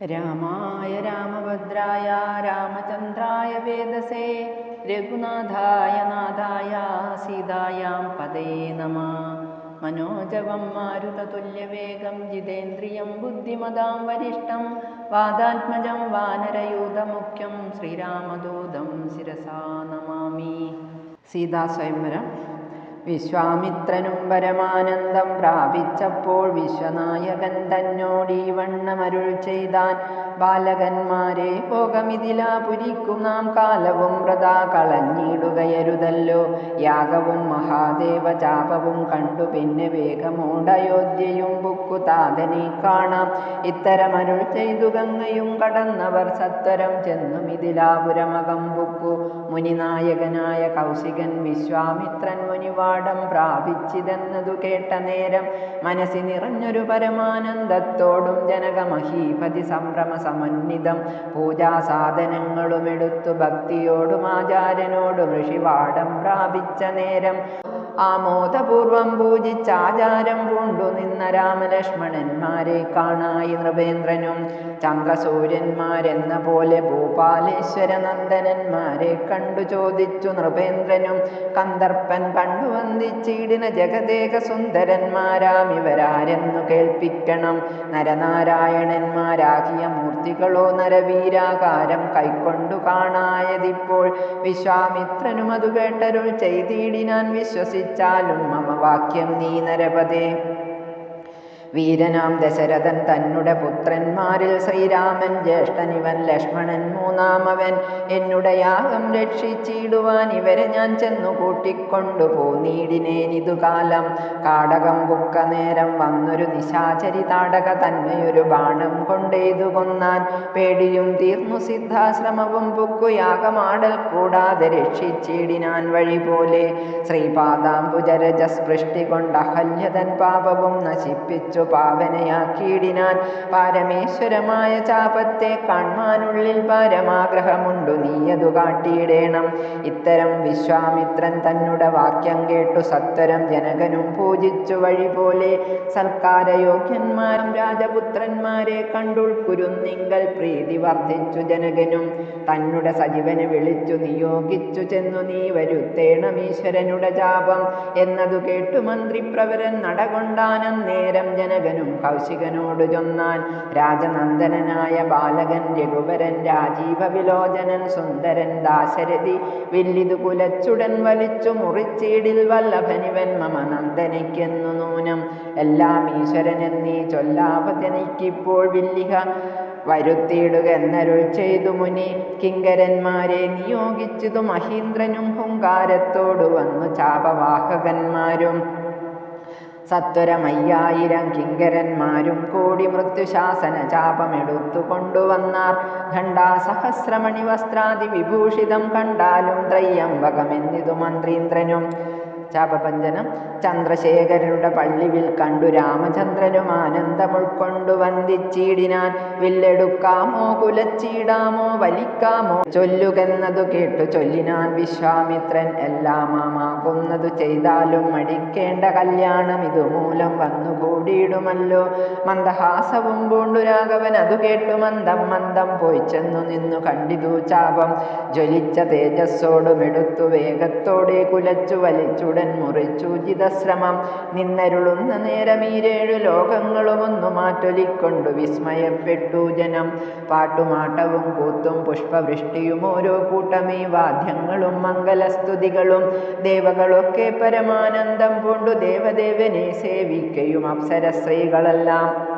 രാമായ രാമഭദ്രായ രാമചന്ദ്രായ വേദസേ രഘുനാഥായ നാഥായ സീതായാം പദേ നമ. മനോജവം മാരുതതുല്യവേഗം ജിതേന്ദ്രിയം ബുദ്ധിമതാം വരിഷ്ടം വാദാത്മജം വാനരയൂതമുഖ്യം ശ്രീരാമദൂതം ശിരസാ നമാമി. സീതാസ്വയംവരം വിശ്വാമിത്രനും പരമാനന്ദം പ്രാപിച്ചപ്പോൾ വിശ്വനായകൻ തന്നോടീ വണ്ണമരുൾ ചെയ്താൻ ബാലകന്മാരെ ഭോഗമിതിലാപുരിക്കും നാം കാലവും വ്രതാ കളഞ്ഞിടുകയരുതല്ലോ. യാഗവും മഹാദേവ ചാപവും കണ്ടു പിന്നെ വേഗമോടയോധ്യയും ബുക്കു താതനെ കാണാം ഇത്തരമരുൾ ചെയ്തു ഗംഗയും കടന്നവർ സത്വരം ചെന്നു മിഥിലാപുരമകം ബുക്കു. മുനിനായകനായ കൗശികൻ വിശ്വാമിത്രൻ മുനിവാടം പ്രാപിച്ചിതെന്നതു കേട്ട നേരം മനസ്സി നിറഞ്ഞൊരു പരമാനന്ദത്തോടും ജനകമഹീപതി സംഭ്രമ സമന്വിതം. പൂജാസാധനങ്ങളുമെടുത്തു ഭക്തിയോടും ആചാര്യനോടും ഋഷിവാടം പ്രാപിച്ച നേരം. ആമോദപൂർവം പൂജിച്ചാചാരം പൂണ്ടു നിന്ന രാമലക്ഷ്മണന്മാരെ കാണായി നൃപേന്ദ്രനും ചന്ദ്രസൂര്യന്മാരെന്ന പോലെ ഭൂപാലേശ്വര നന്ദനന്മാരെ കണ്ടു ചോദിച്ചു നൃപേന്ദ്രനും കന്ദർപ്പൻ കണ്ടു ജഗദേക സുന്ദരന്മാരാം ഇവരാരെന്നു കേൾപ്പിക്കണം. നരനാരായണന്മാരാകിയ മൂർത്തികളോ നരവീരാകാരം കൈക്കൊണ്ടു കാണായതിപ്പോൾ വിശ്വാമിത്രനും അതു കേട്ടരുൾ ചെയ്തിടിനാൻ വിശ്വസിച്ചാലും മമ വാക്യം നീ നരപതേ. വീരനാം ദശരഥൻ തന്നുടെ പുത്രന്മാരിൽ ശ്രീരാമൻ ജ്യേഷ്ഠനിവൻ ലക്ഷ്മണൻ മൂന്നാമവൻ. എന്നുടെ യാഗം രക്ഷിച്ചിടുവാൻ ഇവരെ ഞാൻ ചെന്നു കൂട്ടിക്കൊണ്ടു പോന്നീടിനേനിതു കാലം കാടകം ബുക്ക നേരം വന്നൊരു നിശാചരി താടക തന്നെയൊരു ബാണം കൊണ്ടെയ്തു കൊന്നാൻ. പേടിയും തീർന്നു സിദ്ധാശ്രമവും ബുക്കു യാഗമാടൽ കൂടാതെ രക്ഷിച്ചിടിനാൻ വഴി പോലെ. ശ്രീപാദാംബുജരജസ്പൃഷ്ടി കൊണ്ട് അഹല്യതൻ പാപവും നശിപ്പിച്ചു. വെച്ചു പാവനയാക്കിയിടിനാൻ പാരമേശ്വരമായ ചാപത്തെ കാൺമാനുള്ളിൽ പാരമാഗ്രഹമുണ്ടു. നീയതു കാട്ടിയിടേണം. ഇത്തരം വിശ്വാമിത്രൻ തന്നുടെ വാക്യം കേട്ടു. സത്വരം ജനകനും പൂജിച്ചു വഴി പോലെ സൽക്കാരയോഗ്യന്മാരും രാജപുത്രന്മാരെ കണ്ടുൾക്കുരുന്നിങ്കൽ പ്രീതി വർദ്ധിച്ചു ജനകനും. തന്നുടെ സജീവനെ വിളിച്ചു. നിയോഗിച്ചു ചെന്നു നീ വരുത്തേണം ഈശ്വരനുടെ ജാപം. എന്നതു കേട്ടു മന്ത്രിപ്രവരൻ നടകൊണ്ടാനം നേരം ജനകനും കൗശികനോട് ചൊന്നാൻ രാജനന്ദനായ ബാലകൻ രഘുവരൻ രാജീവ വിലോചനൻ സുന്ദരൻ ദാശരഥി വില്ലിതു കുലച്ചുടൻ വലിച്ചു മുറിച്ചീടിൽ വല്ലഭനിവൻ മമ നന്ദനയ്ക്കെന്നു നൂനം. എല്ലാം ഈശ്വരനെന്നീ ചൊല്ലാപതനിക്കിപ്പോൾ വില്ലിക വരുത്തിയിടുക എന്നരുൾ ചെയ്തു മുനി. കിങ്കരന്മാരെ നിയോഗിച്ചതു മഹീന്ദ്രനും ഹുങ്കാരത്തോടു വന്നു ചാപവാഹകന്മാരും. സത്വരമയ്യായിരം കിങ്കരന്മാരും കൂടി മൃത്യുശാസന ചാപമെടുത്തു കൊണ്ടുവന്നാർ ഖണ്ഡാസഹസ്രമണി വസ്ത്രാതി വിഭൂഷിതം കണ്ടാലും ത്രയ്യംബകമെന്നിതു മന്ത്രീന്ദ്രനും ചാപപഞ്ചനം ചന്ദ്രശേഖരനുടെ പള്ളിവിൽ കണ്ടു രാമചന്ദ്രനും ആനന്ദം ഉൾക്കൊണ്ടു വന്ദിച്ചിടിനാൻ. വില്ലെടുക്കാമോ കുലച്ചിടാമോ വലിക്കാമോ? ചൊല്ലുകെന്നതു കേട്ടു ചൊല്ലിനാൻ വിശ്വാമിത്രൻ. എല്ലാമാകുന്നതു ചെയ്താലും മടിക്കേണ്ട കല്യാണം ഇതുമൂലം വന്നുകൂടിയിടുമല്ലോ. മന്ദഹാസവും പൂണ്ടു രാഘവൻ അതു കേട്ടു മന്ദം മന്ദം പോയി ചെന്നു നിന്നു കണ്ടിതു ചാപം. ജ്വലിച്ച തേജസ്സോടുമെടുത്തു വേഗത്തോടെ കുലച്ചു വലിച്ചുടൻ മുറിച്ചു ജിതശ്രമം നിന്നരുളുന്ന നേരം ഈരേഴു ലോകങ്ങളും ഒന്നു മാറ്റൊലിക്കൊണ്ടു വിസ്മയപ്പെട്ടു ജനം. പാട്ടുമാട്ടവും കൂത്തും പുഷ്പവൃഷ്ടിയും ഓരോ കൂട്ടമേ വാദ്യങ്ങളും മംഗലസ്തുതികളും. ദേവകളൊക്കെ പരമാനന്ദം പൂണ്ടു ദേവദേവനെ സേവിക്കയും അപ്സര സ്ത്രീകളെല്ലാം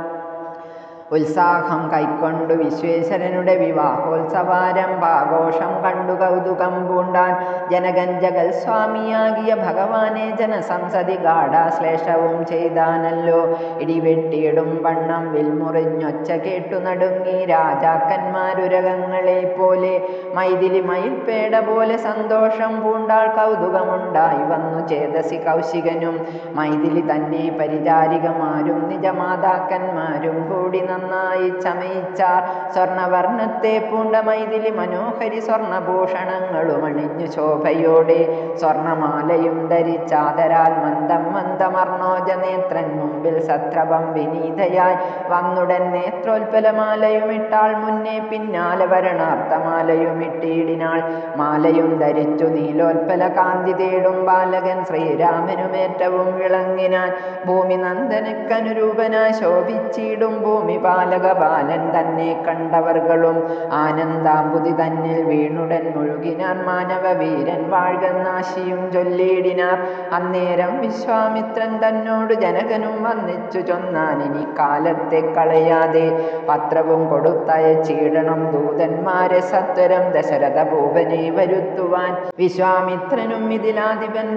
ഉത്സാഹം കൈക്കൊണ്ടു വിശ്വേശ്വരനുടെ വിവാഹോത്സവാരംഭാഘോഷം കണ്ടു കൗതുകം പൂണ്ടാൻ ജനകൻ ജഗൽ സ്വാമിയാകിയ ഭഗവാനെ ജനസംസതി ഗാഠാശ്ലേഷവും ചെയ്താനല്ലോ. ഇടിവെട്ടിയിടും വണ്ണം വിൽമുറിഞ്ഞൊച്ച കേട്ടു നടുങ്ങി രാജാക്കന്മാരുരകങ്ങളെ പോലെ മൈതിലി മയിൽപേട പോലെ സന്തോഷം പൂണ്ടാൾ കൗതുകമുണ്ടായി വന്നു ചേതസി കൗശികനും. മൈതിലി തന്നെ പരിചാരികമാരും നിജമാതാക്കന്മാരും കൂടി നന്നായി ചമയിച്ചാർ സ്വർണവർണത്തെ പൂണ്ട മൈതിലി മനോഹരി സ്വർണഭൂഷണങ്ങളും അണിഞ്ഞു ശോഭയോടെ സ്വർണമാലയും ധരിച്ചാദരാൽ മന്ദം മന്ദമർണോജ നേത്രൻ മുമ്പിൽ സത്രപം വിനീതയായി വന്നുടൻ നേത്രോൽപലമാലയുമിട്ടാൾ മുന്നേ പിന്നാലെ വരണാർത്ഥമാലയും ഇട്ടിടിനാൾ മാലയും ധരിച്ചു നീലോൽപല കാന്തി തേടും ബാലകൻ ശ്രീരാമനുമേറ്റവും വിളങ്ങിനാൻ ഭൂമി നന്ദനക്കനുരൂപന ശോഭിച്ചിടും ഭൂമി പാലക ബാലൻ തന്നെ കണ്ടവർകളും ആനന്ദാമ്പുതി തന്നിൽ വീണുടൻ മുഴുകിനാൻ മാനവ വീരൻ വാഴ്കന്നാശിയും ചൊല്ലിയിടിനാർ. അന്നേരം വിശ്വാമിത്രൻ തന്നോട് ജനകനും വന്നിച്ചു ചൊന്നാൻ ഇനി കാലത്തെ കളയാതെ. പത്രവും കൊടുത്തയച്ചിടണം ദൂതന്മാരെ സത്വരം ദശരഥ ഭൂപനെ വരുത്തുവാൻ. വിശ്വാമിത്രനും ഇതിലാധിപൻ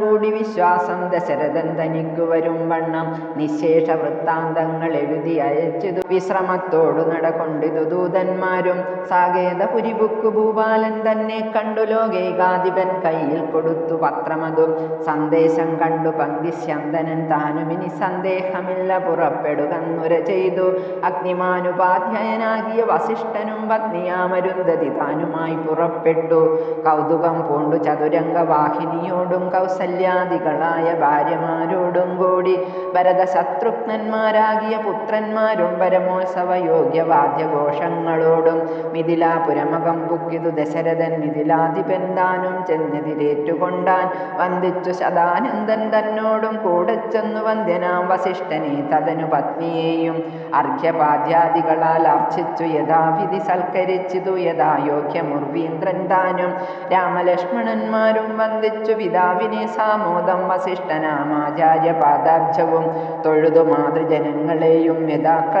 കൂടി വിശ്വാസം ദശരഥൻ തനിക്കു വരും വണ്ണം. നിശേഷ വൃത്താന്തങ്ങൾ എഴുതി അയച്ചതു വിശ്രമത്തോടു നടകൊണ്ടിതു ദൂതന്മാരും സാകേത പുരിബുക്കു ഭൂപാലൻ തന്നെ കണ്ടു ലോകൈകാധിപൻ കയ്യിൽ കൊടുത്തു പത്രമതും. സന്ദേശം കണ്ടു പങ്ക്തിശന്തനൻ താനും ഇനി സന്ദേഹമില്ല പുറപ്പെടുകന്നുര ചെയ്തു. അഗ്നിമാനുപാധ്യായനാകിയ വസിഷ്ഠനും പത്നിയാമരുന്ധതി താനുമായി പുറപ്പെട്ടു. കൗതുകം പൂണ്ടു ചതുരംഗവാഹിനിയോടും കൗസല്യാദികളായ ഭാര്യമാരോടും കൂടി. ഭരത ശത്രുഘ്നന്മാരാകിയ പുത്രന്മാരും പരമോത്സവ യോഗ്യവാദ്യഘോഷങ്ങളോടും മിഥിലാപുരമകം പുക്കിതു ദശരഥൻ മിഥിലാധിപൻ താനും ചെന്നെതിരേറ്റുകൊണ്ടാൻ വന്ദിച്ചു ശതാനന്ദൻ തന്നോടും കൂടെ ചെന്നു വന്ദ്യനാം വസിഷ്ഠനെ തതനു പത്നിയെയും അർഘ്യപാദ്യാദികളാൽ അർച്ചിച്ചു യഥാവിധി സൽക്കരിച്ചിതു യഥാ യോഗ്യമുർവീന്ദ്രൻ താനും രാമലക്ഷ്മണന്മാരും വന്ദിച്ചു പിതാവിനെ സാമോദം വസിഷ്ഠനാമാചാര്യ പാദാബ്ജവും തൊഴുതു മാതൃജനങ്ങളെയും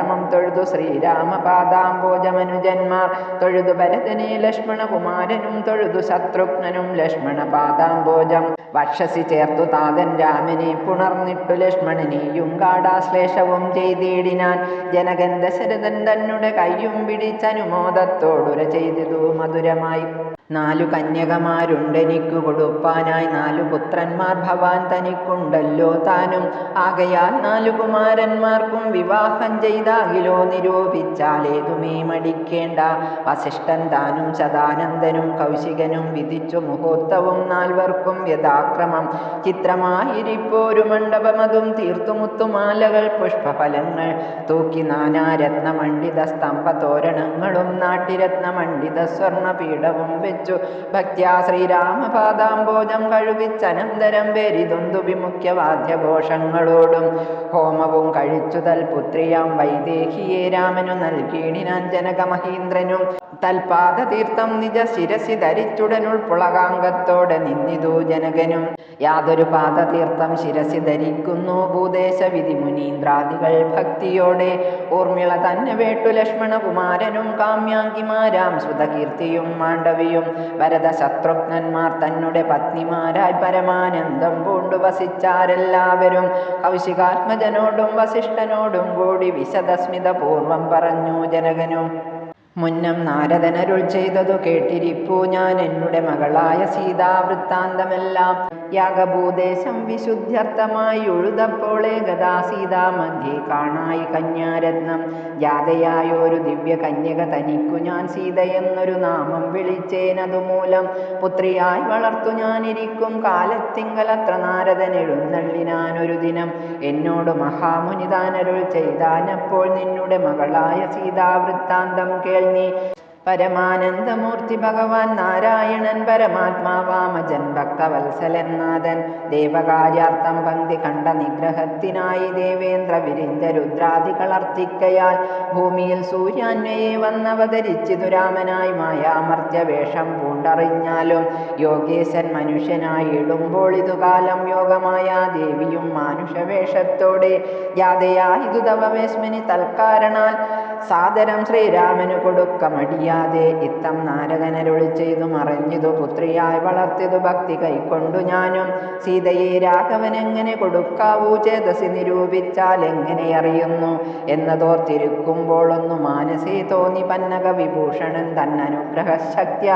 യഥാക്രമം തൊഴുതു ശ്രീരാമ പാദാംബോജമനുജന്മാർ തൊഴുതു ഭരതനെ ലക്ഷ്മണകുമാരനും തൊഴുതു ശത്രുഘ്നനും ലക്ഷ്മണ പാദാംബോജം വക്ഷസി ചേർത്തു താതൻ രാമനെ. പുണർന്നിട്ടു ലക്ഷ്മണനെയും കാടാശ്ലേഷവും ചെയ്തിടിനാൻ ജനകൻ ദശരഥൻ തന്നെ കയ്യും പിടിച്ചനുമോദത്തോടുര ചെയ്തിതു മധുരമായി. നാലു കന്യകമാരുണ്ടെനിക്കു കൊടുപ്പാനായി നാലു പുത്രന്മാർ ഭവാൻ തനിക്കുണ്ടല്ലോ താനും. ആകയാൽ നാലു കുമാരന്മാർക്കും വിവാഹം ചെയ്താകിലോ നിരൂപിച്ചാലേതുമേ മടിക്കേണ്ട. വസിഷ്ഠൻ താനും ശതാനന്ദനും കൗശികനും വിധിച്ചു മുഹൂർത്തവും നാൽവർക്കും യഥാക്രമം ചിത്രമായിരിപ്പോരു മണ്ഡപമതും തീർത്തുമുത്തുമാലകൾ പുഷ്പഫലങ്ങൾ. തൂക്കി നാനാരത്നമണ്ഡിത സ്തംഭതോരണങ്ങളും നാട്ടിരത്നമണ്ഡിത സ്വർണപീഠവും വെച്ചു. ഭക്ത്യാ ശ്രീരാമപാദാംബോജം കഴുകിച്ചനന്തരം വെരിതൊന്തുബി വിമുഖ്യവാദ്യഘോഷങ്ങളോടും ഹോമവും കഴിച്ചുതൽ പുത്രിയാം വൈദേഹിയെ രാമനു നൽകിയിടിനാൻ ജനകമഹീന്ദ്രനും തൽപാദതീർത്ഥം നിജ ശിരസി ധരിച്ചുടനുൾപ്പുളകാംഗത്തോടെ നിന്നിതു ജനകനും. യാതൊരു പാദതീർത്ഥം ശിരസി ധരിക്കുന്നു ഭൂദേശ വിധി മുനീന്ദ്രാദികൾ ഭക്തിയോടെ. ഊർമിള തന്നെ വേട്ടു ലക്ഷ്മണകുമാരനും കാമ്യാങ്കിമാരാം ശ്രുതകീർത്തിയും മാണ്ഡവിയും. ഭരത ശത്രുഘ്നന്മാർ തന്നെ പത്നിമാരായി പരമാനന്ദം പൂണ്ടു വസിച്ചാരെല്ലാവരും. കൗശികാത്മജനോടും വസിഷ്ഠനോടും കൂടി വിശദസ്മിത പൂർവം പറഞ്ഞു ജനകനും. മുന്നം നാരദനരുൾ ചെയ്തതു കേട്ടിരിപ്പു ഞാൻ. എന്നുടെ മകളായ സീതാവൃത്താന്തമെല്ലാം യാഗഭൂദേശം വിശുദ്ധ്യർത്ഥമായി ഒഴുതപ്പോളെ ഗതാ സീതാ മധ്യേ കാണായി കന്യാരത്നം. ജാതയായൊരു ദിവ്യ കന്യക തനിക്കു ഞാൻ സീതയെന്നൊരു നാമം വിളിച്ചേനതുമൂലം പുത്രിയായി വളർത്തു ഞാനിരിക്കും. കാലത്തിങ്കലത്ര നാരദൻ എഴുന്നള്ളിനാനൊരു ദിനം എന്നോട് മഹാമുനിതാനരുൾ ചെയ്താനപ്പോൾ നിന്നുടെ മകളായ സീതാവൃത്താന്തം കേൾനീ. പരമാനന്ദമൂർത്തി ഭഗവാൻ നാരായണൻ പരമാത്മാവാമജൻ ഭക്തവത്സലൻ നാഥൻ ദേവകാര്യാർത്ഥം പങ്ക്തി കണ്ട നിഗ്രഹത്തിനായി ദേവേന്ദ്ര വിരിഞ്ച രുദ്രാദികളർത്തിക്കയാൽ ഭൂമിയിൽ സൂര്യാന്വയെ വന്നവതരിച്ചിതു രാമനായി മായാമർദ്യ വേഷം പൂണ്ടറിഞ്ഞാലും യോഗേശൻ മനുഷ്യനായി ഇടുമ്പോൾ ഇതുകാലം യോഗമായ ദേവിയും മാനുഷവേഷത്തോടെ ജാതയായിതു തവവേശ്മിനി തൽക്കാരണാൽ സാദരം ശ്രീരാമനു കൊടുക്കമടിയാതെ ഇത്തം നാരകനരുളി ചെയ്തു മറഞ്ഞിതു പുത്രിയായി വളർത്തിയതു ഭക്തി കൈക്കൊണ്ടു ഞാനും. സീതയെ രാഘവനെങ്ങനെ കൊടുക്കാവൂ? ചേതസി നിരൂപിച്ചാൽ എങ്ങനെ അറിയുന്നു? എന്നതോർത്തിരിക്കുമ്പോഴൊന്നു മാനസി മാനസേ തോന്നി പന്നക വിഭൂഷണൻ തന്നനുഗ്രഹശക്തിയ.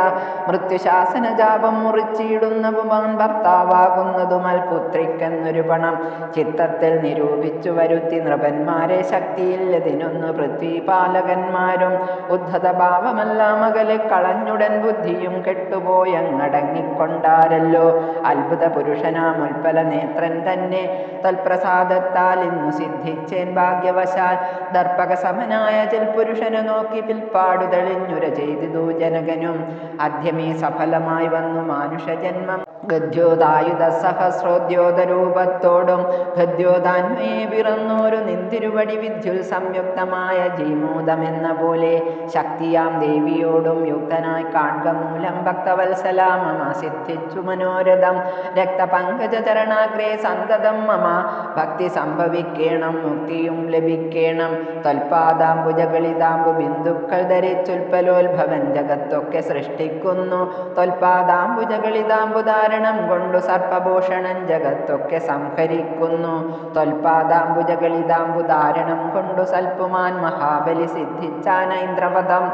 മൃത്യുശാസന ജാപം മുറിച്ചിടുന്ന പുമാൻ ഭർത്താവാകുന്നതുമൽ പുത്രിക്കെന്നൊരു പണം ചിത്തത്തിൽ നിരൂപിച്ചു വരുത്തി. നൃപന്മാരെ ശക്തിയില്ലതിനൊന്ന് പൃഥ്വി പരിപാലകന്മാരും ഉദ്ധതഭാവമല്ല അകലെ കളഞ്ഞുടൻ ബുദ്ധിയും കെട്ടുപോയങ്ങടങ്ങിക്കൊണ്ടാരല്ലോ അത്ഭുത പുരുഷനാം ഉൽപ്പല നേത്രൻ തന്നെ തൽപ്രസാദത്താൽ ഇന്നു സിദ്ധിച്ചേൻ ഭാഗ്യവശാൽ. ദർപ്പക സമനായ പുരുഷനെ നോക്കി പിൽപ്പാടു ചെയ്തു ചെയ്തിതു ജനകനും. അധ്യമേ സഫലമായി വന്നു മാനുഷജന്മം. ഗദ്യോതായുധ സഹസ്രോദ്യോതരൂപത്തോടും ഗദ്യോതാന്മയെ പിറന്നോരു നിന്തിരുവടി വിദ്യുൽ സംയുക്തമായ ജീമോദമെന്ന പോലെ ശക്തിയാം ദേവിയോടും യുക്തനായി കാൺക മൂലം ഭക്തവത്സലാമമ സിദ്ധിച്ചു മനോരഥം. രക്തപങ്കജ ചരണാഗ്രേ സന്തതം മമ. ഭക്തി സംഭവിക്കണം മുക്തിയും ലഭിക്കണം. തൊൽപാദാംബുജകളിതാംബു ബിന്ദുക്കൾ ധരിച്ചുൽപ്പലോത്ഭവൻ ജഗത്തൊക്കെ സൃഷ്ടിക്കുന്നു. തൊൽപാദാംബുജകളിതാംബു ധാരണം കൊണ്ടു സർപ്പഭൂഷണൻ ജഗത്തൊക്കെ സംഹരിക്കുന്നു. തൊൽപാദാംബുജകളിതാംബു ധാരണം കൊണ്ടു സൽപ്പുമാൻ മഹാബലി സിദ്ധിച്ചാനൈന്ദ്രപദം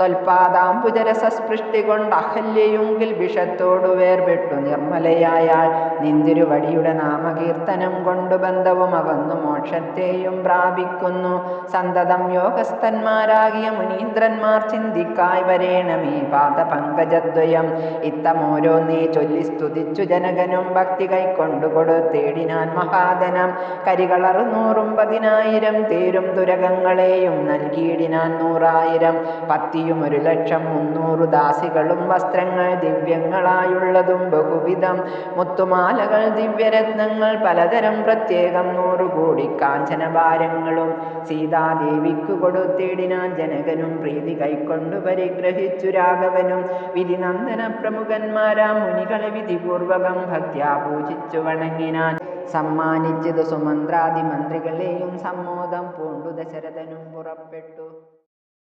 തൊൽപാദാംബുജരസസ്പൃഷ്ടി കൊണ്ട് അഹല്യയുങ്കിൽ വിഷത്തോടു വേർപെട്ടു നിർമ്മലയായാൾ. നിന്തിരുവടിയുടെ നാമകീർത്തനം കൊണ്ടു ബന്ധവും അകന്നു മോക്ഷത്തെയും പ്രാപിക്കുന്നു. സന്തതം യോഗസ്ഥന്മാരാകിയ മുനീന്ദ്രന്മാർ ചിന്തിക്കായി വരേണമേ പാദപങ്കജദ്വയം. ഇത്തമോരോന്നേ ചൊല്ലി സ്തുതിച്ചു ജനകനും ഭക്തി കൈക്കൊണ്ടു കൊടുത്തേടിനാൻ മഹാധനം. കരികളറുന്നൂറും പതിനായിരം തേരും തുരകങ്ങളെയും നൽകിയിടിനാൻ നൂറായിരം. പത്തിയും ഒരു ലക്ഷം മുന്നൂറ് ദാസികളും വസ്ത്രങ്ങൾ ദിവ്യങ്ങളായുള്ളതും ബഹുവിധം. മുത്തുമാലകൾ ദിവ്യരത്നങ്ങൾ പലതരം പ്രത്യേകം നൂറുകൂടി കാഞ്ചനഭാരങ്ങളും സീതാദേവിക്കു കൊടുത്തിടിനാൻ ജനകനും പ്രീതി കൈക്കൊണ്ടു പരിഗ്രഹിച്ചു രാഘവനും. വിധിനന്ദന പ്രമുഖന്മാരാം മുനികളെ വിധിപൂർവകം ഭക്ത്യാ പൂജിച്ചു വണങ്ങിനാൻ. സമ്മാനിച്ചത് സുമന്ത്രാദി മന്ത്രികളെയും സമ്മോദം പൂണ്ടു ദശരഥനും പുറപ്പെട്ടു.